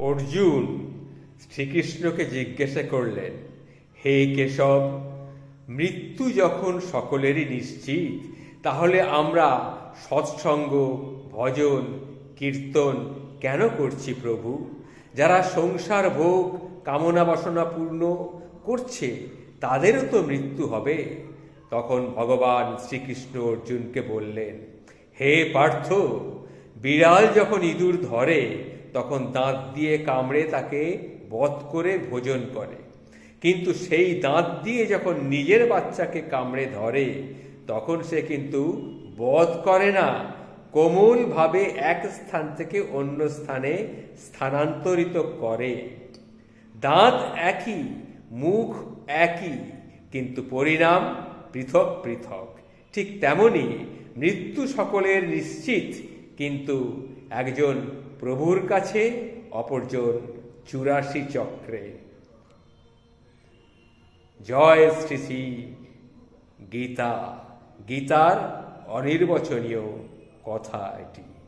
অর্জুন শ্রীকৃষ্ণকে জিজ্ঞাসা করলেন, হে কেশব, মৃত্যু যখন সকলেরই নিশ্চিত, তাহলে আমরা সৎসঙ্গ, ভজন, কীর্তন কেন করছি প্রভু? যারা সংসার ভোগ, কামনা বাসনা পূর্ণ করছে, তাদেরও তো মৃত্যু হবে। তখন ভগবান শ্রীকৃষ্ণ অর্জুনকে বললেন, হে পার্থ, বিড়াল যখন ইঁদুর ধরে তখন দাঁত দিয়ে কামড়ে তাকে বধ করে ভোজন করে। কিন্তু সেই দাঁত দিয়ে যখন নিজের বাচ্চাকে কামড়ে ধরে, তখন সে কিন্তু বধ করে না। কোমলভাবে এক স্থান থেকে অন্য স্থানে স্থানান্তরিত করে। দাঁত একই, মুখ একই, কিন্তু পরিণাম পৃথক পৃথক। ঠিক তেমনি মৃত্যু সকলের নিশ্চিত কিন্তু একজন প্রভুর কাছে অপরজন চুরাশি চক্রে। জয় শ্রী শ্রী গীতা। গীতার অনির্বচনীয় কথা এটি।